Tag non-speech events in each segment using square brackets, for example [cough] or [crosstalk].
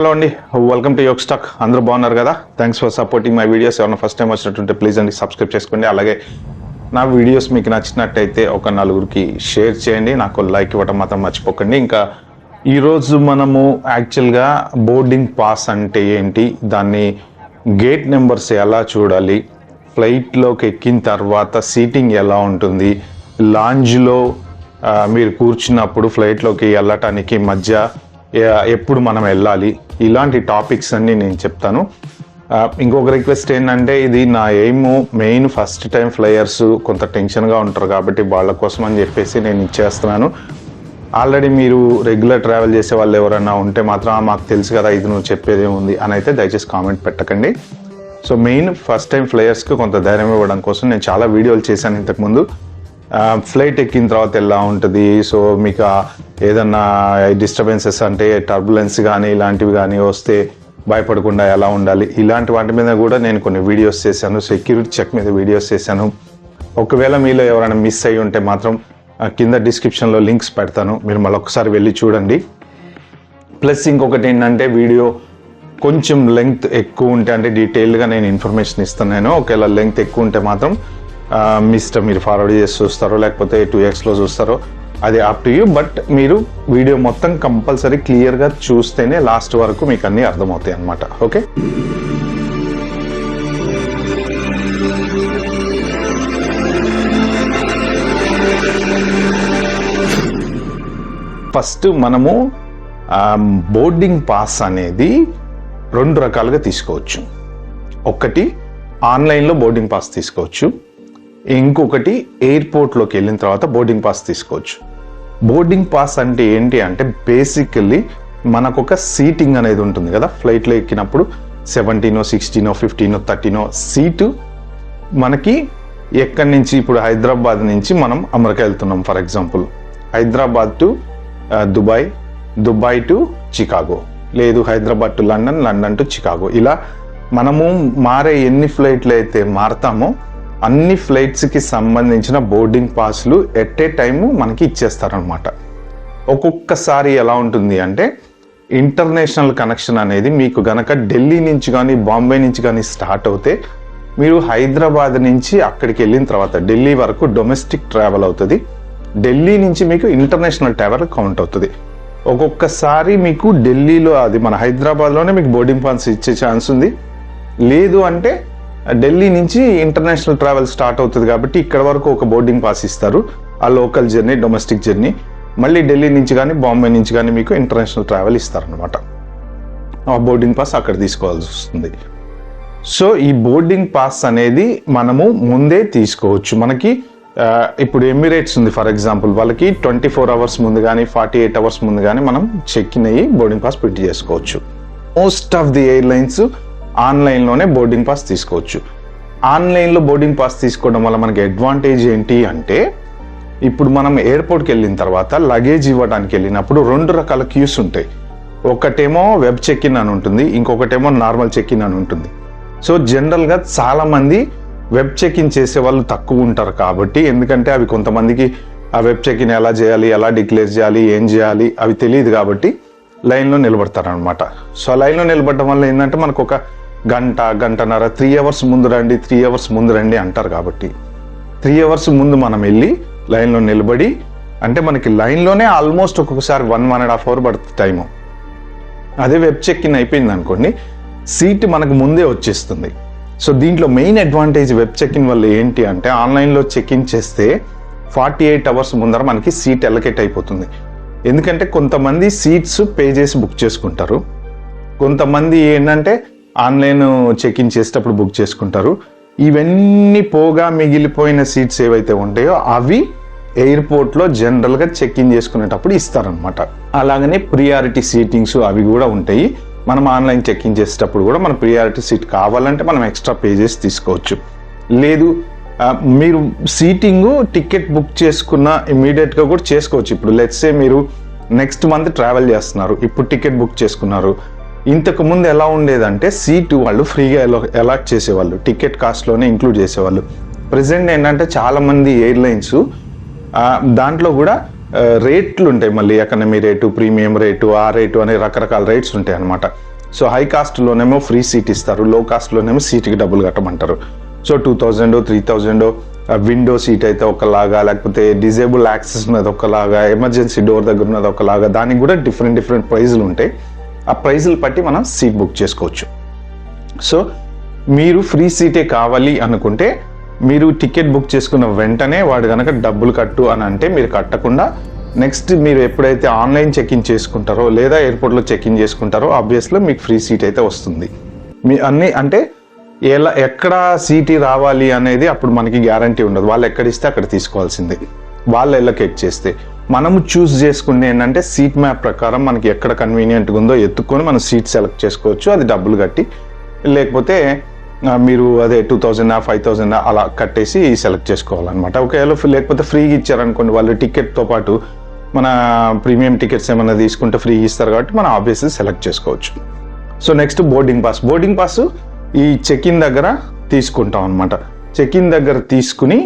Hello అండి. Welcome to Yog stock అందరూ బాగున్నారు కదా? Thanks for supporting my videos ఎవరైనా ఫస్ట్ టైం వచ్చినట్టుంటే ప్లీజ్ అండి సబ్స్క్రైబ్ చేసుకోండి. అలాగే నా వీడియోస్ మీకు నచ్చినట్టయితే ఒక నలుగురికి షేర్ చేయండి. నాకు లైక్ ఇవ్వడం మాత్రం మర్చిపోకండి. ఇంకా ఈరోజు మనము యాక్చువల్గా బోర్డింగ్ పాస్ అంటే ఏంటి? దాన్ని గేట్ నెంబర్స్ ఎలా చూడాలి? ఫ్లైట్లోకి ఎక్కిన తర్వాత సీటింగ్ ఎలా ఉంటుంది? లాంజ్లో మీరు కూర్చున్నప్పుడు ఫ్లైట్లోకి వెళ్ళటానికి మధ్య ఎప్పుడు మనం వెళ్ళాలి? ఇలాంటి టాపిక్స్ అన్ని నేను చెప్తాను. ఇంకొక రిక్వెస్ట్ ఏంటంటే ఇది నా aim main first time flyers కొంత టెన్షన్గా ఉంటారు కాబట్టి వాళ్ళ కోసం అని చెప్పేసి నేను ఇచ్చేస్తున్నాను. ఆల్రెడీ మీరు రెగ్యులర్ ట్రావెల్ చేసే వాళ్ళు ఎవరైనా ఉంటే మాత్రం మాకు తెలుసు కదా ఇది నువ్వు చెప్పేదే ఉంది అని అయితే దయచేసి కామెంట్ పెట్టకండి. సో మెయిన్ ఫస్ట్ టైం ఫ్లయర్స్కి కొంత ధైర్యం ఇవ్వడం కోసం నేను చాలా వీడియోలు చేశాను ఇంతకుముందు. ఫ్లైట్ ఎక్కిన తర్వాత ఎలా ఉంటుంది? సో మీకు ఏదన్నా డిస్టర్బెన్సెస్ అంటే టర్బులెన్స్ కానీ ఇలాంటివి కానీ వస్తే భయపడకుండా ఎలా ఉండాలి? ఇలాంటి వాటి మీద కూడా నేను కొన్ని వీడియోస్ చేశాను. సెక్యూరిటీ చెక్ మీద వీడియోస్ చేశాను. ఒకవేళ మీలో ఎవరైనా మిస్ అయ్యి ఉంటే మాత్రం కింద డిస్క్రిప్షన్లో లింక్స్ పెడతాను. మీరు మళ్ళీ ఒకసారి వెళ్ళి చూడండి. ప్లస్ ఇంకొకటి ఏంటంటే వీడియో కొంచెం లెంగ్త్ ఎక్కువ ఉంటే అంటే డీటెయిల్గా నేను ఇన్ఫర్మేషన్ ఇస్తున్నాను. ఒకవేళ లెంగ్త్ ఎక్కువ ఉంటే మాత్రం మీ ఇష్టం మీరు ఫార్వర్డ్ చేసి చూస్తారో లేకపోతే టూ ఎక్స్లో చూస్తారో అది అప్ టు యూ బట్ మీరు వీడియో మొత్తం కంపల్సరీ క్లియర్గా చూస్తేనే లాస్ట్ వరకు మీకు అన్నీ అర్థమవుతాయి అన్నమాట. ఓకే ఫస్ట్ మనము బోర్డింగ్ పాస్ అనేది రెండు రకాలుగా తీసుకోవచ్చు. ఒకటి ఆన్లైన్లో బోర్డింగ్ పాస్ తీసుకోవచ్చు. ఇంకొకటి ఎయిర్పోర్ట్లోకి వెళ్ళిన తర్వాత బోర్డింగ్ పాస్ తీసుకోవచ్చు. బోర్డింగ్ పాస్ అంటే ఏంటి అంటే బేసికల్లీ మనకు ఒక సీటింగ్ అనేది ఉంటుంది కదా ఫ్లైట్లో ఎక్కినప్పుడు సెవెంటీనో సిక్స్టీనో ఫిఫ్టీనో థర్టీనో సీటు మనకి ఎక్కడి నుంచి ఇప్పుడు హైదరాబాద్ నుంచి మనం అమెరికా వెళ్తున్నాం for example. Hyderabad to Dubai Dubai to Chicago. లేదు Hyderabad to London London to Chicago. ఇలా మనము మారే ఎన్ని ఫ్లైట్లు అయితే మారతామో అన్ని ఫ్లైట్స్కి సంబంధించిన బోర్డింగ్ పాస్లు ఎట్ ఏ టైము మనకి ఇచ్చేస్తారనమాట ఒక్కొక్కసారి ఎలా ఉంటుంది అంటే ఇంటర్నేషనల్ కనెక్షన్ అనేది మీకు గనక ఢిల్లీ నుంచి కానీ బాంబే నుంచి కానీ స్టార్ట్ అవుతే మీరు హైదరాబాద్ నుంచి అక్కడికి వెళ్ళిన తర్వాత ఢిల్లీ వరకు డొమెస్టిక్ ట్రావెల్ అవుతుంది. ఢిల్లీ నుంచి మీకు ఇంటర్నేషనల్ ట్రావెల్ కౌంట్ అవుతుంది. ఒక్కొక్కసారి మీకు ఢిల్లీలో అది మన హైదరాబాద్లోనే మీకు బోర్డింగ్ పాస్ ఇచ్చే ఛాన్స్ ఉంది. లేదు అంటే ఢిల్లీ నుంచి ఇంటర్నేషనల్ ట్రావెల్ స్టార్ట్ అవుతుంది కాబట్టి ఇక్కడ వరకు ఒక బోర్డింగ్ పాస్ ఇస్తారు. ఆ లోకల్ జర్నీ డొమెస్టిక్ జర్నీ. మళ్ళీ ఢిల్లీ నుంచి కానీ బాంబే నుంచి కానీ మీకు ఇంటర్నేషనల్ ట్రావెల్ ఇస్తారనమాట ఆ బోర్డింగ్ పాస్ అక్కడ తీసుకోవాల్సి వస్తుంది. సో ఈ బోర్డింగ్ పాస్ అనేది మనము ముందే తీసుకోవచ్చు. మనకి ఇప్పుడు ఎమిరేట్స్ ఉంది ఫర్ ఎగ్జాంపుల్. వాళ్ళకి ట్వంటీ ఫోర్ అవర్స్ ముందు కానీ ఫార్టీ ఎయిట్ అవర్స్ ముందు కానీ మనం చెక్ ఇన్ అయ్యి బోర్డింగ్ పాస్ ప్రింట్ చేసుకోవచ్చు. మోస్ట్ ఆఫ్ ది ఎయిర్లైన్స్ ఆన్లైన్లోనే బోర్డింగ్ పాస్ తీసుకోవచ్చు. ఆన్లైన్లో బోర్డింగ్ పాస్ తీసుకోవడం వల్ల మనకి అడ్వాంటేజ్ ఏంటి అంటే ఇప్పుడు మనం ఎయిర్పోర్ట్కి వెళ్ళిన తర్వాత లగేజ్ ఇవ్వడానికి వెళ్ళినప్పుడు రెండు రకాల క్యూస్ ఉంటాయి. ఒకటేమో వెబ్ చెక్ ఇన్ అని ఉంటుంది ఇంకొకటేమో నార్మల్ చెక్ ఇన్ అని ఉంటుంది. సో జనరల్గా చాలామంది వెబ్ చెక్ ఇన్ చేసే వాళ్ళు తక్కువ ఉంటారు కాబట్టి ఎందుకంటే అవి కొంతమందికి ఆ వెబ్ చెక్ ఇన్ ఎలా చేయాలి ఎలా డిక్లేర్ చేయాలి ఏం చేయాలి అవి తెలియదు కాబట్టి లైన్లో నిలబడతారనమాట సో ఆ లైన్లో నిలబడడం వల్ల ఏంటంటే మనకు ఒక గంట గంటన్నర త్రీ అవర్స్ ముందు రండి త్రీ అవర్స్ ముందు రండి అంటారు కాబట్టి త్రీ అవర్స్ ముందు మనం వెళ్ళి లైన్లో నిలబడి అంటే మనకి లైన్లోనే ఆల్మోస్ట్ ఒక్కొక్కసారి one one and half hour పడుతుంది టైము అదే వెబ్ చెక్ ఇన్ అయిపోయింది అనుకోండి సీట్ మనకు ముందే వచ్చేస్తుంది. సో దీంట్లో main advantage web check in వల్ల ఏంటి అంటే ఆన్లైన్లో చెక్ ఇన్ చేస్తే ఫార్టీ ఎయిట్ అవర్స్ ముందర మనకి సీట్ ఎలకేట్ అయిపోతుంది. ఎందుకంటే కొంతమంది సీట్స్ పే చేసి బుక్ చేసుకుంటారు. కొంతమంది ఏంటంటే ఆన్లైన్ చెక్ ఇన్ చేసేటప్పుడు బుక్ చేసుకుంటారు. ఇవన్నీ పోగా మిగిలిపోయిన సీట్స్ ఏవైతే ఉంటాయో అవి ఎయిర్పోర్ట్లో జనరల్గా చెక్ ఇన్ చేసుకునేటప్పుడు ఇస్తారనమాట అలాగనే ప్రియారిటీ సీటింగ్స్ అవి కూడా ఉంటాయి. మనం ఆన్లైన్ చెక్ ఇన్ చేసేటప్పుడు కూడా మన ప్రియారిటీ సీట్ కావాలంటే మనం ఎక్స్ట్రా పే చేసి తీసుకోవచ్చు. లేదు మీరు సీటింగ్ టికెట్ బుక్ చేసుకున్న ఇమీడియట్గా కూడా చేసుకోవచ్చు. ఇప్పుడు లెట్సే మీరు నెక్స్ట్ మంత్ ట్రావెల్ చేస్తున్నారు. ఇప్పుడు టికెట్ బుక్ చేసుకున్నారు. ఇంతకు ముందు ఎలా ఉండేదంటే సీటు వాళ్ళు ఫ్రీగా అలాట్ చేసేవాళ్ళు టికెట్ కాస్ట్లోనే ఇంక్లూడ్ చేసేవాళ్ళు. ప్రజెంట్ ఏంటంటే చాలామంది ఎయిర్లైన్స్ దాంట్లో కూడా రేట్లు ఉంటాయి. మళ్ళీ ఎకనమీ రేటు ప్రీమియం రేటు ఆ రేటు అనే రకరకాల రేట్స్ ఉంటాయి అనమాట సో హై కాస్ట్లోనేమో ఫ్రీ సీట్ ఇస్తారు లో కాస్ట్లోనేమో సీట్కి డబ్బులు కట్టమంటారు. So two thousand three thousand window seat అయితే ఒకలాగా లేకపోతే డిజేబుల్ యాక్సెస్ ఉన్నది ఒకలాగా ఎమర్జెన్సీ డోర్ దగ్గర ఉన్నది ఒకలాగా దానికి కూడా డిఫరెంట్ డిఫరెంట్ ప్రైజులు ఉంటాయి. ఆ ప్రైజులు బట్టి మనం సీట్ బుక్ చేసుకోవచ్చు. సో మీరు ఫ్రీ సీటే కావాలి అనుకుంటే మీరు టికెట్ బుక్ చేసుకున్న వెంటనే వాడు కనుక డబ్బులు కట్టు అని అంటే మీరు కట్టకుండా నెక్స్ట్ మీరు ఎప్పుడైతే ఆన్లైన్ చెక్ ఇన్ చేసుకుంటారో లేదా ఎయిర్పోర్ట్లో చెక్ ఇన్ చేసుకుంటారో ఆబ్వియస్లో మీకు ఫ్రీ సీట్ అయితే వస్తుంది. మీ అన్ని అంటే ఎలా ఎక్కడ సీటీ రావాలి అనేది అప్పుడు మనకి గ్యారంటీ ఉండదు. వాళ్ళు ఎక్కడ ఇస్తే అక్కడ తీసుకోవాల్సిందే. వాళ్ళు చెక్ చేస్తే. మనము చూస్ చేసుకునే ఏంటంటే సీట్ మ్యాప్ ప్రకారం మనకి ఎక్కడ కన్వీనియంట్గా ఉందో ఎత్తుక్కొని మనం సీట్ సెలెక్ట్ చేసుకోవచ్చు. అది డబ్బులు కట్టి లేకపోతే మీరు అదే టూ థౌజండ్ ఫైవ్ థౌజండ్ అలా కట్టేసి సెలెక్ట్ చేసుకోవాలన్నమాట. ఒకవేళ లేకపోతే ఫ్రీగా ఇచ్చారనుకోండి వాళ్ళు టికెట్తో పాటు మన ప్రీమియం టికెట్స్ ఏమైనా తీసుకుంటే ఫ్రీ ఇస్తారు కాబట్టి మనం ఆబ్వియస్లీ సెలెక్ట్ చేసుకోవచ్చు. So next boarding pass. Boarding pass ఈ చెక్ ఇన్ దగ్గర తీసుకుంటాం అనమాట చెక్ ఇన్ దగ్గర తీసుకుని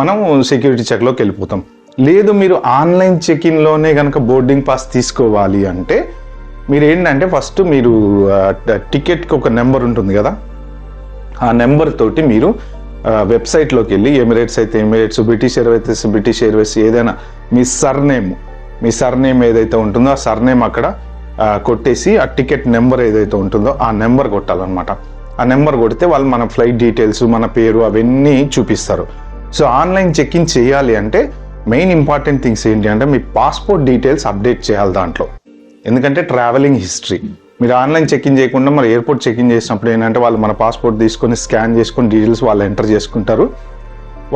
మనం సెక్యూరిటీ చెక్లోకి వెళ్ళిపోతాం. లేదు మీరు ఆన్లైన్ చెక్ ఇన్లోనే కనుక బోర్డింగ్ పాస్ తీసుకోవాలి అంటే మీరు ఏంటంటే ఫస్ట్ మీరు టికెట్కి ఒక నెంబర్ ఉంటుంది కదా? ఆ నెంబర్ తోటి మీరు వెబ్సైట్లోకి వెళ్ళి ఎమిరేట్స్ అయితే ఎమిరేట్స్ బ్రిటిష్ ఎయిర్వేస్ అయితే బ్రిటిష్ ఎయిర్వేస్ ఏదైనా మీ సర్నేమ్ మీ సర్నేమ్ ఏదైతే ఉంటుందో ఆ సర్నేమ్ అక్కడ కొట్టేసి ఆ టికెట్ నెంబర్ ఏదైతే ఉంటుందో ఆ నెంబర్ కొట్టాలన్నమాట. ఆ నెంబర్ కొడితే వాళ్ళు మన ఫ్లైట్ డీటెయిల్స్ మన పేరు అవన్నీ చూపిస్తారు. సో ఆన్లైన్ చెక్ ఇన్ చేయాలి అంటే మెయిన్ ఇంపార్టెంట్ థింగ్స్ ఏంటి అంటే మీ పాస్పోర్ట్ డీటెయిల్స్ అప్డేట్ చేయాలి దాంట్లో. ఎందుకంటే ట్రావెలింగ్ హిస్టరీ. మీరు ఆన్లైన్ చెక్ ఇన్ చేయకుండా మరి ఎయిర్పోర్ట్ చెక్ ఇన్ చేసినప్పుడు ఏంటంటే వాళ్ళు మన పాస్పోర్ట్ తీసుకొని స్కాన్ చేసుకొని డీటెయిల్స్ వాళ్ళు ఎంటర్ చేసుకుంటారు.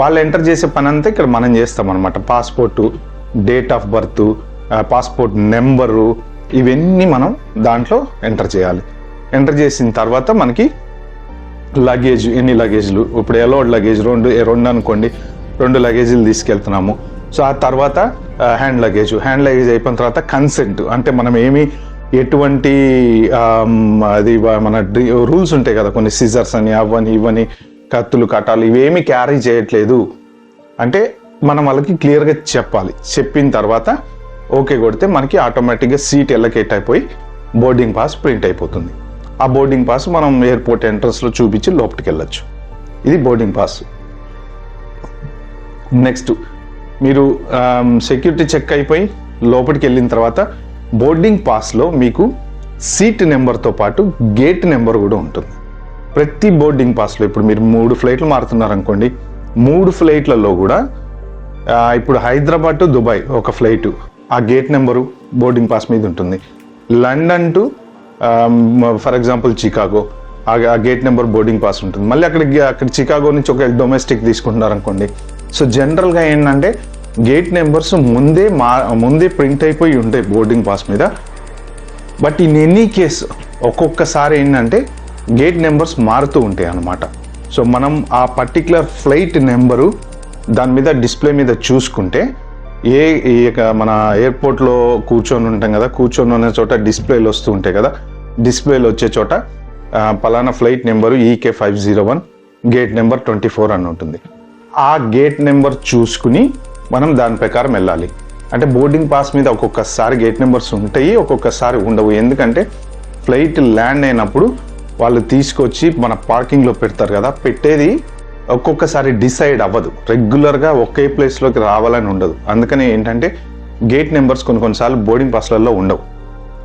వాళ్ళు ఎంటర్ చేసే పని అంతా ఇక్కడ మనం చేస్తాం అనమాట passport date of birth passport number ఇవన్నీ మనం దాంట్లో ఎంటర్ చేయాలి. ఎంటర్ చేసిన తర్వాత మనకి లగేజ్ ఎన్ని లగేజ్లు? ఇప్పుడు ఎలోడ్ లగేజ్ రెండు రెండు అనుకోండి. రెండు లగేజీలు తీసుకెళ్తున్నాము. సో ఆ తర్వాత హ్యాండ్ లగేజ్ హ్యాండ్ లగేజ్ అయిపోయిన తర్వాత కన్సెంట్ అంటే మనం ఏమి ఎటువంటి అది మన రూల్స్ ఉంటాయి కదా కొన్ని సిజర్స్ అని అవని ఇవని కత్తులు కట్టాలు ఇవేమి క్యారీ చేయట్లేదు. అంటే మనం వాళ్ళకి క్లియర్గా చెప్పాలి. చెప్పిన తర్వాత ఓకే కొడితే మనకి ఆటోమేటిక్గా సీట్ ఎల్లకేట్ అయిపోయి బోర్డింగ్ పాస్ ప్రింట్ అయిపోతుంది. ఆ బోర్డింగ్ పాస్ మనం ఎయిర్పోర్ట్ ఎంట్రన్స్లో చూపించి లోపలికి వెళ్ళొచ్చు. ఇది బోర్డింగ్ పాస్ నెక్స్ట్ మీరు um, సెక్యూరిటీ చెక్ అయిపోయి లోపలికి వెళ్ళిన తర్వాత బోర్డింగ్ పాస్లో మీకు సీట్ నెంబర్తో పాటు గేట్ నెంబర్ కూడా ఉంటుంది. ప్రతి బోర్డింగ్ పాస్లో ఇప్పుడు మీరు మూడు ఫ్లైట్లు మారుతున్నారు అనుకోండి మూడు ఫ్లైట్లలో కూడా ఇప్పుడు హైదరాబాద్ టు దుబాయ్ ఒక ఫ్లైటు ఆ గేట్ నెంబరు బోర్డింగ్ పాస్ మీద ఉంటుంది. London to for example Chicago ఆ ఆ గేట్ నెంబర్ బోర్డింగ్ పాస్ ఉంటుంది. మళ్ళీ అక్కడ అక్కడ చికాగో నుంచి ఒక డొమెస్టిక్ తీసుకుంటున్నారు అనుకోండి సో జనరల్గా ఏంటంటే గేట్ నెంబర్స్ ముందే మా ముందే ప్రింట్ అయిపోయి ఉంటాయి బోర్డింగ్ పాస్ మీద. బట్ ఇన్ ఎనీ కేస్ ఒక్కొక్కసారి ఏంటంటే గేట్ నెంబర్స్ మారుతూ ఉంటాయి అన్నమాట. సో మనం ఆ పర్టిక్యులర్ ఫ్లైట్ నెంబరు దాని మీద డిస్ప్లే మీద చూసుకుంటే ఏ ఈ యొక్క మన ఎయిర్పోర్ట్లో కూర్చొని ఉంటాం కదా కూర్చొని ఉన్న చోట డిస్ప్లేలు వస్తూ ఉంటాయి కదా డిస్ప్లేలు వచ్చే చోట పలానా flight number EK five zero one gate number twenty four అని ఉంటుంది. ఆ గేట్ నెంబర్ చూసుకుని మనం దాని ప్రకారం వెళ్ళాలి. అంటే బోర్డింగ్ పాస్ మీద ఒక్కొక్కసారి గేట్ నెంబర్స్ ఉంటాయి ఒక్కొక్కసారి ఉండవు. ఎందుకంటే ఫ్లైట్ ల్యాండ్ అయినప్పుడు వాళ్ళు తీసుకొచ్చి మన పార్కింగ్లో పెడతారు కదా పెట్టేది ఒక్కొక్కసారి డిసైడ్ అవ్వదు. రెగ్యులర్గా ఒకే ప్లేస్లోకి రావాలని ఉండదు. అందుకని ఏంటంటే గేట్ నెంబర్స్ కొన్ని కొన్నిసార్లు బోర్డింగ్ పాస్లలో ఉండవు.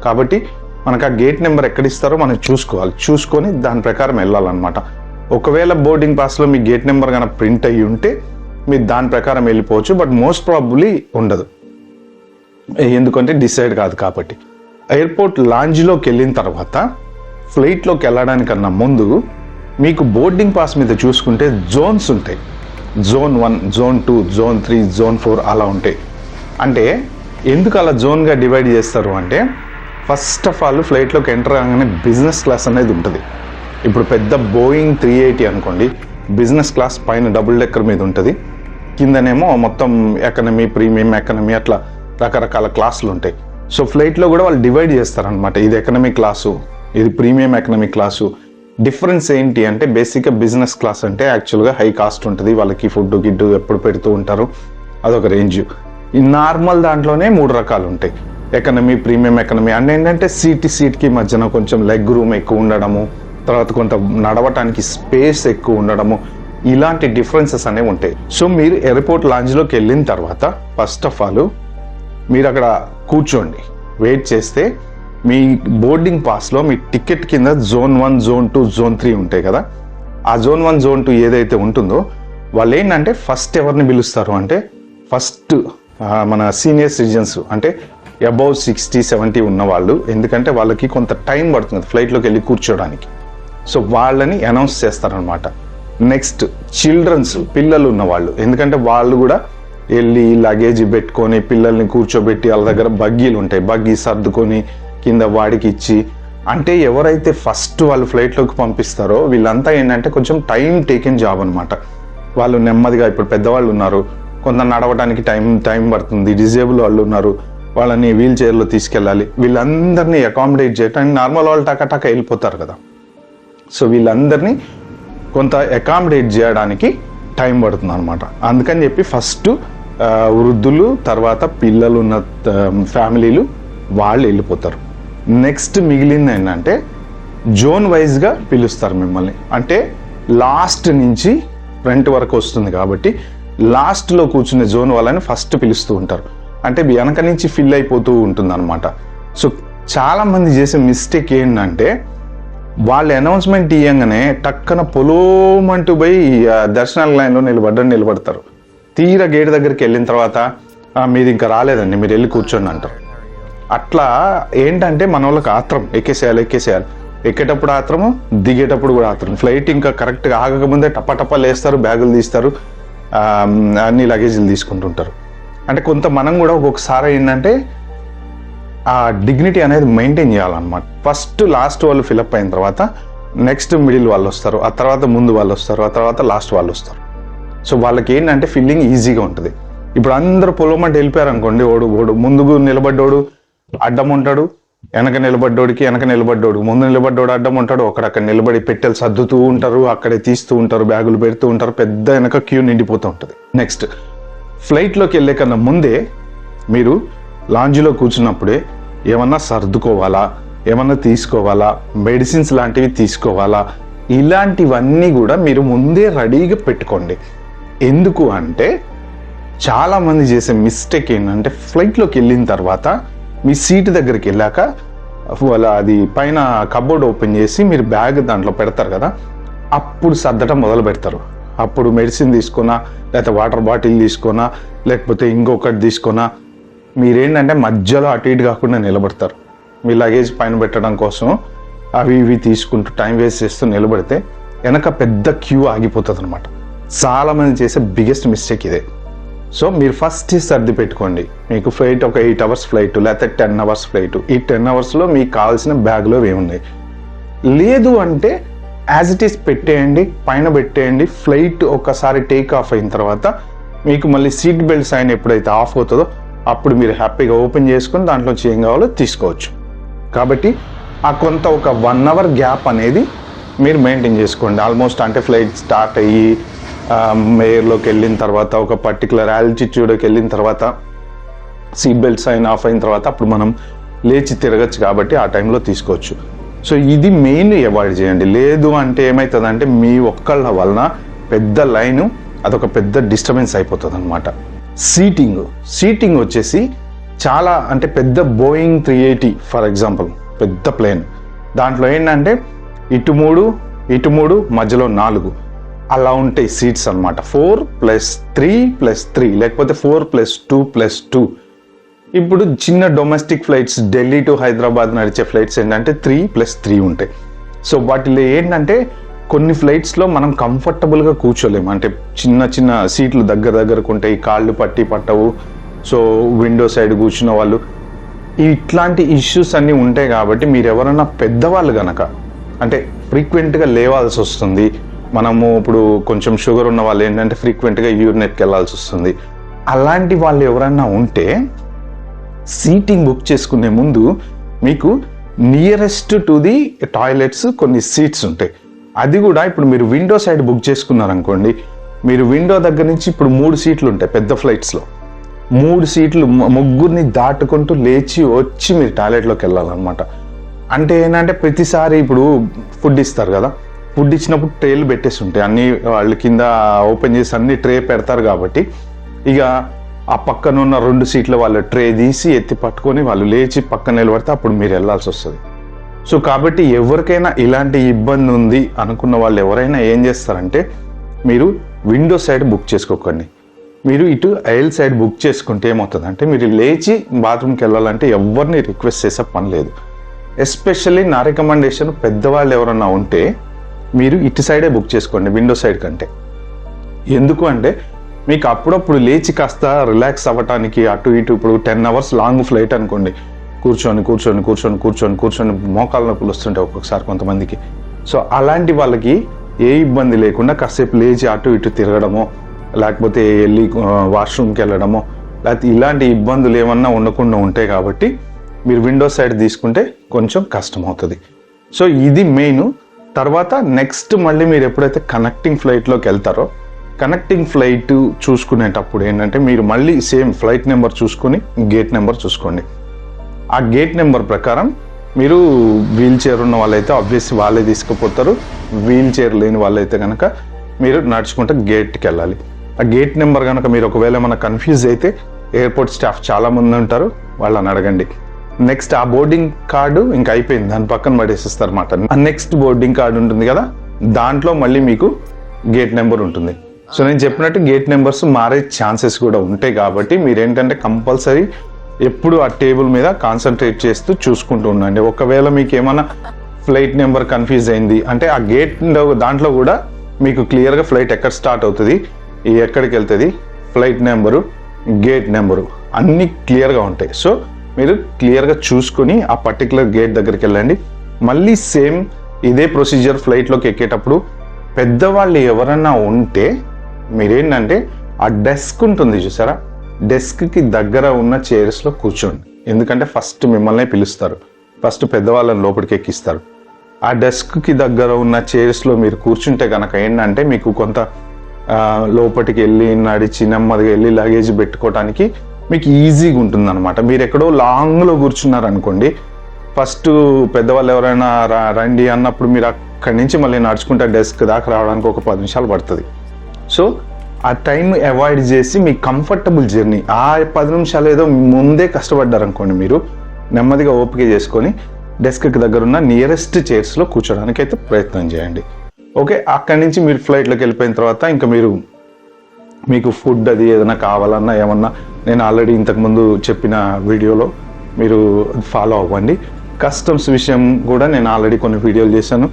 కాబట్టి మనకు ఆ గేట్ నెంబర్ ఎక్కడ ఇస్తారో మనం చూసుకోవాలి. చూసుకొని దాని ప్రకారం వెళ్ళాలన్నమాట. ఒకవేళ బోర్డింగ్ పాస్లో మీ గేట్ నెంబర్ కనుక ప్రింట్ అయ్యి ఉంటే మీరు దాని ప్రకారం వెళ్ళిపోవచ్చు బట్ మోస్ట్ ప్రాబబ్లీ ఉండదు. ఎందుకంటే డిసైడ్ కాదు కాబట్టి. ఎయిర్పోర్ట్ లాంజ్లోకి వెళ్ళిన తర్వాత ఫ్లైట్లోకి వెళ్ళడానికన్నా ముందు మీకు బోర్డింగ్ పాస్ మీద చూసుకుంటే జోన్స్ ఉంటాయి. Zone one zone two zone three zone four అలా ఉంటాయి. అంటే ఎందుకు అలా జోన్గా డివైడ్ చేస్తారు అంటే ఫస్ట్ ఆఫ్ ఆల్ ఫ్లైట్లోకి ఎంటర్ కాగానే బిజినెస్ క్లాస్ అనేది ఉంటుంది. ఇప్పుడు పెద్ద బోయింగ్ త్రీ ఎయిటీ అనుకోండి బిజినెస్ క్లాస్ పైన డబుల్ డెక్కర్ మీద ఉంటుంది. కిందనేమో మొత్తం ఎకనమీ ప్రీమియం ఎకనమీ అట్లా రకరకాల క్లాసులు ఉంటాయి. సో ఫ్లైట్లో కూడా వాళ్ళు డివైడ్ చేస్తారనమాట ఇది ఎకనమీ క్లాసు ఇది ప్రీమియం ఎకనమీ క్లాసు డిఫరెన్స్ ఏంటి అంటే బేసిక్గా బిజినెస్ క్లాస్ అంటే యాక్చువల్గా హై కాస్ట్ ఉంటుంది. వాళ్ళకి ఫుడ్ గిడ్డు ఎప్పుడు పెడుతూ ఉంటారు. అదొక రేంజ్ ఈ నార్మల్ దాంట్లోనే మూడు రకాలు ఉంటాయి. ఎకనమీ ప్రీమియం ఎకనమీ అండ్ ఏంటంటే సీట్ సీట్కి మధ్యన కొంచెం లెగ్ రూమ్ ఎక్కువ ఉండడము. తర్వాత కొంత నడవటానికి స్పేస్ ఎక్కువ ఉండడము ఇలాంటి డిఫరెన్సెస్ అనేవి ఉంటాయి. సో మీరు ఎయిర్పోర్ట్ లాంజ్లోకి వెళ్ళిన తర్వాత ఫస్ట్ ఆఫ్ ఆల్ మీరు అక్కడ కూర్చోండి. వెయిట్ చేస్తే మీ బోర్డింగ్ పాస్లో మీ టికెట్ కింద zone one zone two zone three ఉంటాయి కదా. ఆ జోన్ వన్ జోన్ టూ ఏదైతే ఉంటుందో వాళ్ళు ఏంటంటే ఫస్ట్ ఎవరిని పిలుస్తారు అంటే ఫస్ట్ మన సీనియర్ సిటిజన్స్ అంటే అబౌవ్ సిక్స్టీ సెవెంటీ ఉన్న వాళ్ళు ఎందుకంటే వాళ్ళకి కొంత టైం పడుతుంది ఫ్లైట్లోకి వెళ్ళి కూర్చోడానికి. సో వాళ్ళని అనౌన్స్ చేస్తారనమాట నెక్స్ట్ చిల్డ్రన్స్ పిల్లలు ఉన్న వాళ్ళు ఎందుకంటే వాళ్ళు కూడా వెళ్ళి లగేజ్ పెట్టుకొని పిల్లల్ని కూర్చోబెట్టి వాళ్ళ దగ్గర బగ్గీలు ఉంటాయి. బగ్గీ సర్దుకొని కింద వాడికి ఇచ్చి అంటే ఎవరైతే ఫస్ట్ వాళ్ళు ఫ్లైట్లోకి పంపిస్తారో వీళ్ళంతా ఏంటంటే కొంచెం టైం టేకింగ్ జాబ్ అనమాట వాళ్ళు నెమ్మదిగా ఇప్పుడు పెద్దవాళ్ళు ఉన్నారు. కొంత నడవడానికి టైం టైం పడుతుంది. డిజేబుల్ వాళ్ళు ఉన్నారు. వాళ్ళని వీల్ చైర్లో తీసుకెళ్ళాలి. వీళ్ళందరినీ అకామిడేట్ చేయడానికి నార్మల్ వాళ్ళు టక వెళ్ళిపోతారు కదా. సో వీళ్ళందరినీ కొంత అకామిడేట్ చేయడానికి టైం పడుతుంది అనమాట అందుకని చెప్పి ఫస్ట్ వృద్ధులు తర్వాత పిల్లలు ఉన్న ఫ్యామిలీలు వాళ్ళు వెళ్ళిపోతారు. నెక్స్ట్ మిగిలింది ఏంటంటే జోన్ వైజ్గా పిలుస్తారు మిమ్మల్ని. అంటే లాస్ట్ నుంచి ఫ్రంట్ వరకు వస్తుంది కాబట్టి లాస్ట్లో కూర్చునే జోన్ వాళ్ళని ఫస్ట్ పిలుస్తూ ఉంటారు. అంటే వెనక నుంచి ఫిల్ అయిపోతూ ఉంటుంది అనమాట సో చాలామంది చేసే మిస్టేక్ ఏంటంటే వాళ్ళు అనౌన్స్మెంట్ ఇయ్యంగానే టక్కన పొలోమంటూ పోయి దర్శనాల లైన్లో నిలబడ్డ నిలబడతారు. తీరా గేట్ దగ్గరికి వెళ్ళిన తర్వాత మీరు మీది ఇంకా రాలేదండి మీరు వెళ్ళి కూర్చోండి అంటారు. అట్లా ఏంటంటే మన వాళ్ళకి ఆత్రం ఎక్కేసేయాలి ఎక్కేసేయాలి. ఎక్కేటప్పుడు ఆత్రము దిగేటప్పుడు కూడా ఆత్రం. ఫ్లైట్ ఇంకా కరెక్ట్గా ఆగకముందే టప లేస్తారు బ్యాగులు తీస్తారు అన్ని లగేజీలు తీసుకుంటుంటారు. అంటే కొంత మనం కూడా ఒక్కొక్కసారి ఏంటంటే ఆ డిగ్నిటీ అనేది మెయింటైన్ చేయాలన్నమాట. ఫస్ట్ లాస్ట్ వాళ్ళు ఫిలప్ అయిన తర్వాత నెక్స్ట్ మిడిల్ వాళ్ళు వస్తారు ఆ తర్వాత ముందు వాళ్ళు వస్తారు ఆ తర్వాత లాస్ట్ వాళ్ళు వస్తారు. సో వాళ్ళకి ఏంటంటే ఫీలింగ్ ఈజీగా ఉంటుంది. ఇప్పుడు అందరూ పొలం అంటే వెళ్ళిపోయారు అనుకోండి ఓడు ఓడు ముందుకు నిలబడ్డోడు అడ్డం ఉంటాడు వెనక నిలబడ్డోడికి వెనక నిలబడ్డోడు ముందు నిలబడ్డోడు అడ్డం ఉంటాడు అక్కడ నిలబడి పెట్టెలు సర్దుతూ ఉంటారు అక్కడే తీస్తూ ఉంటారు బ్యాగులు పెడుతూ ఉంటారు పెద్ద వెనక క్యూ నిండిపోతూ ఉంటుంది. నెక్స్ట్ ఫ్లైట్లోకి వెళ్ళే కన్నా ముందే మీరు లాంజ్లో కూర్చున్నప్పుడే ఏమన్నా సర్దుకోవాలా? ఏమన్నా తీసుకోవాలా? మెడిసిన్స్ లాంటివి తీసుకోవాలా? ఇలాంటివన్నీ కూడా మీరు ముందే రెడీగా పెట్టుకోండి. ఎందుకు అంటే చాలామంది చేసే మిస్టేక్ ఏంటంటే ఫ్లైట్లోకి వెళ్ళిన తర్వాత మీ సీట్ దగ్గరికి వెళ్ళాక వాళ్ళ అది పైన కబోర్డ్ ఓపెన్ చేసి మీరు బ్యాగ్ దాంట్లో పెడతారు కదా అప్పుడు సర్దటం మొదలు పెడతారు. అప్పుడు మెడిసిన్ తీసుకున్నా లేకపోతే వాటర్ బాటిల్ తీసుకున్నా లేకపోతే ఇంకొకటి తీసుకున్నా మీరేంటంటే మధ్యలో అటు ఇటు కాకుండా నిలబడతారు. మీ లగేజ్ పైన పెట్టడం కోసం అవి ఇవి తీసుకుంటూ టైం వేస్ట్ చేస్తూ నిలబడితే వెనక పెద్ద క్యూ ఆగిపోతుంది అనమాట చాలామంది చేసే బిగ్గెస్ట్ మిస్టేక్ ఇదే. సో మీరు ఫస్ట్ సర్ది పెట్టుకోండి. మీకు ఫ్లైట్ ఒక ఎయిట్ అవర్స్ ఫ్లైట్ లేకపోతే టెన్ అవర్స్ ఫ్లైట్ ఈ టెన్ అవర్స్లో మీకు కావాల్సిన బ్యాగ్లో ఏమున్నాయి లేదు అంటే యాజ్ ఇట్ ఈస్ పెట్టేయండి పైన పెట్టేయండి ఫ్లైట్ ఒకసారి టేక్ ఆఫ్ అయిన తర్వాత మీకు మళ్ళీ సీట్ బెల్ట్ సైన్ ఎప్పుడైతే ఆఫ్ అవుతుందో అప్పుడు మీరు హ్యాపీగా ఓపెన్ చేసుకొని దాంట్లో ఏం కావాలో తీసుకోవచ్చు. కాబట్టి ఆ కొంత ఒక వన్ అవర్ గ్యాప్ అనేది మీరు మెయింటైన్ చేసుకోండి. ఆల్మోస్ట్ అంటే ఫ్లైట్ స్టార్ట్ అయ్యి ఎయిర్లోకి వెళ్ళిన తర్వాత ఒక పర్టికులర్ ఆల్టిట్యూడ్కి వెళ్ళిన తర్వాత సీట్ బెల్ట్ సైన్ ఆఫ్ అయిన తర్వాత అప్పుడు మనం లేచి తిరగచ్చు కాబట్టి ఆ టైంలో తీసుకోవచ్చు. సో ఇది మెయిన్ అవాయిడ్ చేయండి. లేదు అంటే ఏమవుతుందంటే మీ ఒక్కళ్ళ వలన పెద్ద లైను అదొక పెద్ద డిస్టర్బెన్స్ అయిపోతుంది అనమాట సీటింగ్ సీటింగ్ వచ్చేసి చాలా అంటే పెద్ద Boeing three eighty for example పెద్ద ప్లేన్ దాంట్లో ఏంటంటే ఇటు మూడు ఇటు మూడు మధ్యలో నాలుగు. అలా ఉంటాయి సీట్స్ అన్నమాట. Four plus three plus three లేకపోతే four plus two plus two ఇప్పుడు చిన్న domestic flights Delhi to Hyderabad నడిచే ఫ్లైట్స్ ఏంటంటే త్రీ ప్లస్ త్రీ ఉంటాయి. సో వాటిలో ఏంటంటే కొన్ని ఫ్లైట్స్లో మనం కంఫర్టబుల్గా కూర్చోలేము. అంటే చిన్న చిన్న సీట్లు దగ్గర దగ్గరకు ఉంటాయి కాళ్ళు పట్టి పట్టవు సో విండో సైడ్ కూర్చున్న వాళ్ళు. ఇట్లాంటి ఇష్యూస్ అన్నీ ఉంటాయి కాబట్టి మీరు ఎవరైనా పెద్దవాళ్ళు కనుక అంటే ఫ్రీక్వెంట్గా లేవాల్సి వస్తుంది. మనము ఇప్పుడు కొంచెం షుగర్ ఉన్న వాళ్ళు ఏంటంటే ఫ్రీక్వెంట్గా యూరినెట్కి వెళ్ళాల్సి వస్తుంది. అలాంటి వాళ్ళు ఎవరైనా ఉంటే సీటింగ్ బుక్ చేసుకునే ముందు మీకు నియరెస్ట్ టు ది టాయిలెట్స్ కొన్ని సీట్స్ ఉంటాయి. అది కూడా ఇప్పుడు మీరు విండో సైడ్ బుక్ చేసుకున్నారనుకోండి మీరు విండో దగ్గర నుంచి ఇప్పుడు మూడు సీట్లు ఉంటాయి పెద్ద ఫ్లైట్స్లో మూడు సీట్లు ముగ్గురిని దాటుకుంటూ లేచి వచ్చి మీరు టాయిలెట్లోకి వెళ్ళాలన్నమాట. అంటే ఏంటంటే ప్రతిసారి ఇప్పుడు ఫుడ్ ఇస్తారు కదా ఫుడ్ ఇచ్చినప్పుడు ట్రేలు పెట్టేసి ఉంటాయి. అన్ని వాళ్ళ కింద ఓపెన్ చేసి అన్ని ట్రే పెడతారు కాబట్టి ఇక ఆ పక్కన ఉన్న రెండు సీట్లు వాళ్ళు ట్రే తీసి ఎత్తి పట్టుకొని వాళ్ళు లేచి పక్కన నిలబడితే అప్పుడు మీరు వెళ్ళాల్సి వస్తుంది. సో కాబట్టి ఎవరికైనా ఇలాంటి ఇబ్బంది ఉంది అనుకున్న వాళ్ళు ఎవరైనా ఏం చేస్తారంటే మీరు విండో సైడ్ బుక్ చేసుకోకండి. మీరు ఇటు ఐల్ సైడ్ బుక్ చేసుకుంటే ఏమవుతుంది అంటే మీరు లేచి బాత్రూమ్కి వెళ్ళాలంటే ఎవరిని రిక్వెస్ట్ చేసే పని లేదు. ఎస్పెషల్లీ నా రికమెండేషన్ పెద్దవాళ్ళు ఎవరన్నా ఉంటే మీరు ఇటు సైడే బుక్ చేసుకోండి విండో సైడ్ కంటే. ఎందుకు అంటే మీకు అప్పుడప్పుడు లేచి కాస్త రిలాక్స్ అవ్వటానికి అటు ఇటు ఇప్పుడు టెన్ అవర్స్ లాంగ్ ఫ్లైట్ అనుకోండి కూర్చొని కూర్చొని కూర్చొని కూర్చొని కూర్చొని మోకాళ్ళ నొప్పులు వస్తుంటాయి ఒక్కొక్కసారి కొంతమందికి. సో అలాంటి వాళ్ళకి ఏ ఇబ్బంది లేకుండా కాసేపు లేచి అటు ఇటు తిరగడమో లేకపోతే వెళ్ళి వాష్రూమ్కి వెళ్ళడమో లేకపోతే ఇలాంటి ఇబ్బందులు ఏమన్నా ఉండకుండా ఉంటాయి కాబట్టి మీరు విండో సైడ్ తీసుకుంటే కొంచెం కష్టం అవుతుంది సో ఇది మెయిన్. తర్వాత నెక్స్ట్ మళ్ళీ మీరు ఎప్పుడైతే కనెక్టింగ్ ఫ్లైట్లోకి వెళ్తారో కనెక్టింగ్ ఫ్లైట్ చూసుకునేటప్పుడు ఏంటంటే మీరు మళ్ళీ సేమ్ ఫ్లైట్ నెంబర్ చూసుకొని గేట్ నెంబర్ చూసుకోండి. ఆ గేట్ నెంబర్ ప్రకారం మీరు వీల్ చైర్ ఉన్న వాళ్ళైతే ఆబ్వియస్ వాళ్ళే తీసుకుపోతారు. వీల్ చైర్ లేని వాళ్ళైతే కనుక మీరు నడుచుకుంటే గేట్కి వెళ్ళాలి. ఆ గేట్ నెంబర్ కనుక మీరు ఒకవేళ ఏమైనా కన్ఫ్యూజ్ అయితే ఎయిర్పోర్ట్ స్టాఫ్ చాలా మంది ఉంటారు. వాళ్ళని అడగండి. నెక్స్ట్ ఆ బోర్డింగ్ కార్డు ఇంకా అయిపోయింది. దాని పక్కన పడేసిస్తారు అనమాట ఆ నెక్స్ట్ బోర్డింగ్ కార్డు ఉంటుంది కదా దాంట్లో మళ్ళీ మీకు గేట్ నెంబర్ ఉంటుంది. సో నేను చెప్పినట్టు గేట్ నెంబర్స్ మారే ఛాన్సెస్ కూడా ఉంటాయి కాబట్టి మీరు ఏంటంటే కంపల్సరీ ఎప్పుడు ఆ టేబుల్ మీద కాన్సన్ట్రేట్ చేస్తూ చూసుకుంటూ ఉండండి. ఒకవేళ మీకు ఏమైనా ఫ్లైట్ నెంబర్ కన్ఫ్యూజ్ అయింది అంటే ఆ గేట్ దాంట్లో కూడా మీకు క్లియర్గా ఫ్లైట్ ఎక్కడ స్టార్ట్ అవుతుంది ఎక్కడికి వెళ్తుంది ఫ్లైట్ నెంబరు గేట్ నెంబరు అన్నీ క్లియర్గా ఉంటాయి. సో మీరు క్లియర్గా చూసుకొని ఆ పర్టికులర్ గేట్ దగ్గరికి వెళ్ళండి. మళ్ళీ సేమ్ ఇదే ప్రొసీజర్ ఫ్లైట్లోకి ఎక్కేటప్పుడు పెద్దవాళ్ళు ఎవరన్నా ఉంటే మీరేంటంటే ఆ డెస్క్ ఉంటుంది చూసారా? డెస్క్కి దగ్గర ఉన్న చైర్స్లో కూర్చోండి. ఎందుకంటే ఫస్ట్ మిమ్మల్ని పిలుస్తారు. ఫస్ట్ పెద్దవాళ్ళని లోపలికి ఎక్కిస్తారు. ఆ డెస్క్కి దగ్గర ఉన్న చైర్స్లో మీరు కూర్చుంటే కనుక ఏంటంటే మీకు కొంత లోపలికి వెళ్ళి నడిచి నెమ్మదిగా వెళ్ళి లగేజ్ పెట్టుకోవడానికి మీకు ఈజీగా ఉంటుంది అనమాట మీరు ఎక్కడో లాంగ్లో కూర్చున్నారు అనుకోండి ఫస్ట్ పెద్దవాళ్ళు ఎవరైనా రా- రండి అన్నప్పుడు మీరు అక్కడి నుంచి మళ్ళీ నడుచుకుంటే డెస్క్ దాకా రావడానికి ఒక పది నిమిషాలు పడుతుంది. సో ఆ టైం అవాయిడ్ చేసి మీ కంఫర్టబుల్ జర్నీ ఆ పది నిమిషాలు ఏదో ముందే కష్టపడ్డారు అనుకోండి మీరు నెమ్మదిగా ఓపిక చేసుకొని డెస్క్కి దగ్గర ఉన్న నియరెస్ట్ చైర్స్లో కూర్చోడానికి అయితే ప్రయత్నం చేయండి. ఓకే అక్కడి నుంచి మీరు ఫ్లైట్లోకి వెళ్ళిపోయిన తర్వాత ఇంకా మీరు మీకు ఫుడ్ అది ఏదైనా కావాలన్నా ఏమన్నా నేను ఆల్రెడీ ఇంతకుముందు చెప్పిన వీడియోలో మీరు ఫాలో అవ్వండి. కస్టమ్స్ విషయం కూడా నేను ఆల్రెడీ కొన్ని వీడియోలు చేశాను.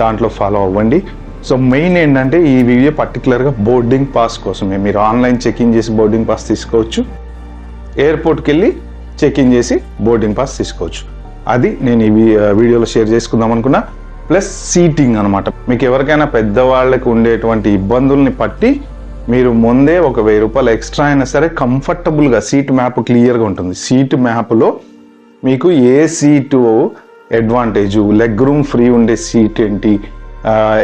దాంట్లో ఫాలో అవ్వండి. సో మెయిన్ ఏంటంటే ఈ వీడియో పర్టికులర్గా బోర్డింగ్ పాస్ కోసమే. మీరు ఆన్లైన్ చెకింగ్ చేసి బోర్డింగ్ పాస్ తీసుకోవచ్చు. ఎయిర్పోర్ట్కి వెళ్ళి చెకింగ్ చేసి బోర్డింగ్ పాస్ తీసుకోవచ్చు. అది నేను ఈ వీ- వీడియోలో షేర్ చేసుకుందాం అనుకున్నా. ప్లస్ సీటింగ్ అనమాట మీకు ఎవరికైనా పెద్దవాళ్ళకి ఉండేటువంటి ఇబ్బందుల్ని పట్టి మీరు ముందే ఒక వెయ్యి రూపాయలు ఎక్స్ట్రా అయినా సరే కంఫర్టబుల్గా సీట్ మ్యాప్ క్లియర్గా ఉంటుంది. సీట్ మ్యాప్లో మీకు ఏ seat advantage leg room free ఉండే సీట్ ఏంటి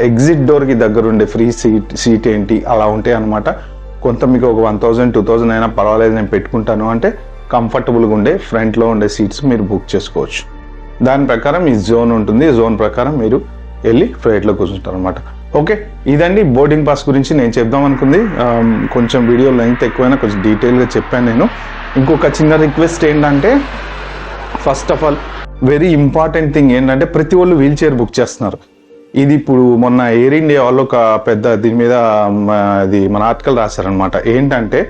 ఎగ్జిట్ డోర్కి దగ్గర ఉండే ఫ్రీ సీట్ సీట్ ఏంటి? అలా ఉంటాయి అనమాట కొంత మీకు ఒక వన్ థౌజండ్ టూ థౌజండ్ అయినా పర్వాలేదు నేను పెట్టుకుంటాను అంటే కంఫర్టబుల్గా ఉండే ఫ్రంట్లో ఉండే సీట్స్ మీరు బుక్ చేసుకోవచ్చు. దాని ప్రకారం ఈ జోన్ ఉంటుంది. జోన్ ప్రకారం మీరు వెళ్ళి ఫ్లైట్లో కూర్చుంటారు అనమాట ఓకే ఇదండి బోర్డింగ్ పాస్ గురించి నేను చెప్దాం అనుకుంది. కొంచెం వీడియో లెంగ్త్ ఎక్కువైనా కొంచెం డీటెయిల్గా చెప్పాను నేను. ఇంకొక చిన్న రిక్వెస్ట్ ఏంటంటే first of all very important thing ఏంటంటే ప్రతి వాళ్ళు వీల్ చైర్ బుక్ చేస్తున్నారు. ఇది ఇప్పుడు మొన్న ఎయిర్ ఇండియా వాళ్ళు ఒక పెద్ద దీని మీద అది మన ఆర్టికల్ రాశారనమాట ఏంటంటే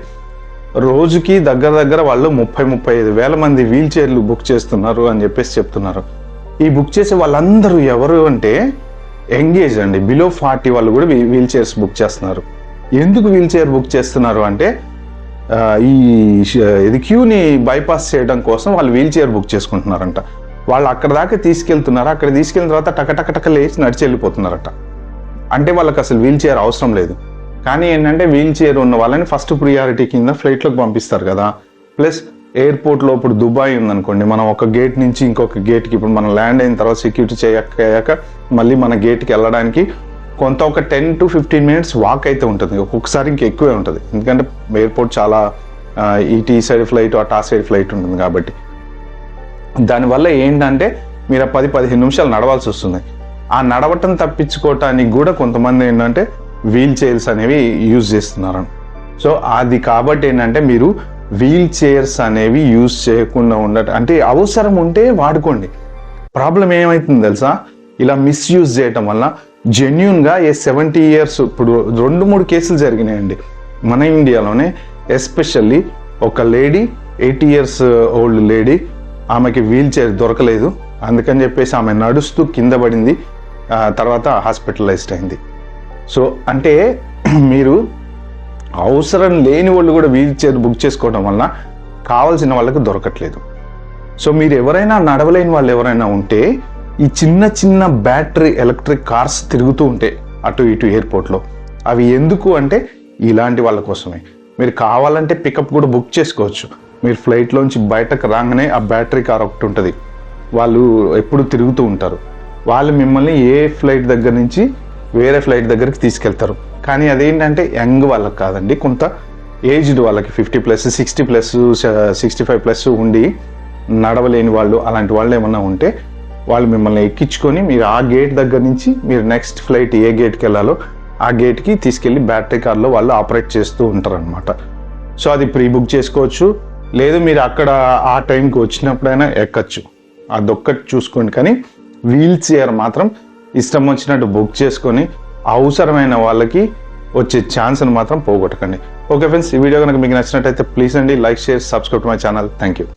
రోజుకి దగ్గర దగ్గర వాళ్ళు ముప్పై ముప్పై ఐదు వేల మంది వీల్ చైర్లు బుక్ చేస్తున్నారు అని చెప్పేసి చెప్తున్నారు. ఈ బుక్ చేసే వాళ్ళందరూ ఎవరు అంటే ఎంగేజ్ అండి. బిలో ఫార్టీ వాళ్ళు కూడా వీల్ చైర్స్ బుక్ చేస్తున్నారు. ఎందుకు వీల్ చైర్ బుక్ చేస్తున్నారు అంటే ఈ ఇది క్యూని బైపాస్ చేయడం కోసం వాళ్ళు వీల్ చైర్ బుక్ చేసుకుంటున్నారంట. వాళ్ళు అక్కడ దాకా తీసుకెళ్తున్నారు. అక్కడ తీసుకెళ్ళిన తర్వాత టక లేచి నడిచి వెళ్ళిపోతున్నారట. అంటే వాళ్ళకి అసలు వీల్ చైర్ అవసరం లేదు. కానీ ఏంటంటే వీల్ చైర్ ఉన్న వాళ్ళని ఫస్ట్ ప్రియారిటీ కింద ఫ్లైట్లోకి పంపిస్తారు కదా. ప్లస్ ఎయిర్పోర్ట్లో ఇప్పుడు దుబాయ్ ఉందనుకోండి మనం ఒక గేట్ నుంచి ఇంకొక గేట్కి ఇప్పుడు మనం ల్యాండ్ అయిన తర్వాత సెక్యూరిటీ చేయక మళ్ళీ మన గేట్కి వెళ్ళడానికి కొంత ఒక ten to fifteen minutes walk అయితే ఉంటుంది. ఒక్కొక్కసారి ఇంకా ఎక్కువే ఉంటుంది. ఎందుకంటే ఎయిర్పోర్ట్ చాలా ఇటు ఈ సైడ్ ఫ్లైట్ అటు ఆ సైడ్ ఫ్లైట్ ఉంటుంది కాబట్టి. దానివల్ల ఏంటంటే మీరు ఆ పది పదిహేను నిమిషాలు నడవాల్సి వస్తుంది. ఆ నడవటం తప్పించుకోవటానికి కూడా కొంతమంది ఏంటంటే వీల్ చైర్స్ అనేవి యూజ్ చేస్తున్నారు. సో అది కాబట్టి ఏంటంటే మీరు వీల్ చైర్స్ అనేవి యూజ్ చేయకుండా ఉండటం అంటే అవసరం ఉంటే వాడుకోండి. ప్రాబ్లం ఏమవుతుంది తెలుసా? ఇలా మిస్యూజ్ చేయటం వల్ల జెన్యున్గా ఏ సెవెంటీ ఇయర్స్ ఇప్పుడు రెండు మూడు కేసులు జరిగినాయండి. మన ఇండియాలోనే ఎస్పెషల్లీ ఒక lady eighty years old lady ఆమెకి వీల్ చైర్ దొరకలేదు. అందుకని చెప్పేసి ఆమె నడుస్తూ కింద పడింది. తర్వాత హాస్పిటలైజ్డ్ అయింది. సో అంటే [clears throat] మీరు అవసరం లేని వాళ్ళు కూడా వీల్ చైర్ బుక్ చేసుకోవడం వల్ల కావాల్సిన వాళ్ళకి దొరకట్లేదు. సో మీరు ఎవరైనా నడవలేని వాళ్ళు ఎవరైనా ఉంటే ఈ చిన్న చిన్న బ్యాటరీ ఎలక్ట్రిక్ కార్స్ తిరుగుతూ ఉంటాయి అటు ఇటు ఎయిర్పోర్ట్లో అవి ఎందుకు అంటే ఇలాంటి వాళ్ళ కోసమే. మీరు కావాలంటే పికప్ కూడా బుక్ చేసుకోవచ్చు. మీరు ఫ్లైట్లోంచి బయటకు రాగానే ఆ బ్యాటరీ కార్ ఒకటి ఉంటుంది. వాళ్ళు ఎప్పుడు తిరుగుతూ ఉంటారు. వాళ్ళు మిమ్మల్ని ఏ ఫ్లైట్ దగ్గర నుంచి వేరే ఫ్లైట్ దగ్గరికి తీసుకెళ్తారు. కానీ అదేంటంటే యంగ్ వాళ్ళకి కాదండి. కొంత ఏజ్డ్ వాళ్ళకి fifty plus sixty plus sixty five plus ఉండి నడవలేని వాళ్ళు అలాంటి వాళ్ళు ఏమన్నా ఉంటే వాళ్ళు మిమ్మల్ని ఎక్కించుకొని మీరు ఆ గేట్ దగ్గర నుంచి మీరు నెక్స్ట్ ఫ్లైట్ ఏ గేట్కి వెళ్ళాలో ఆ గేట్కి తీసుకెళ్ళి బ్యాటరీ కార్లో వాళ్ళు ఆపరేట్ చేస్తూ ఉంటారనమాట సో అది ప్రీ బుక్ చేసుకోవచ్చు. లేదు మీరు అక్కడ ఆ టైంకి వచ్చినప్పుడైనా ఎక్కచ్చు. అదొక్కటి చూసుకోండి. కానీ వీల్ చైర్ మాత్రం ఇష్టం వచ్చినట్టు బుక్ చేసుకొని అవసరమైన వాళ్ళకి వచ్చే ఛాన్స్ని మాత్రం పోగొట్టకండి. ఓకే ఫ్రెండ్స్ ఈ వీడియో కనుక మీకు నచ్చినట్టయితే ప్లీజ్ అండి like share subscribe to my channel. Thank you.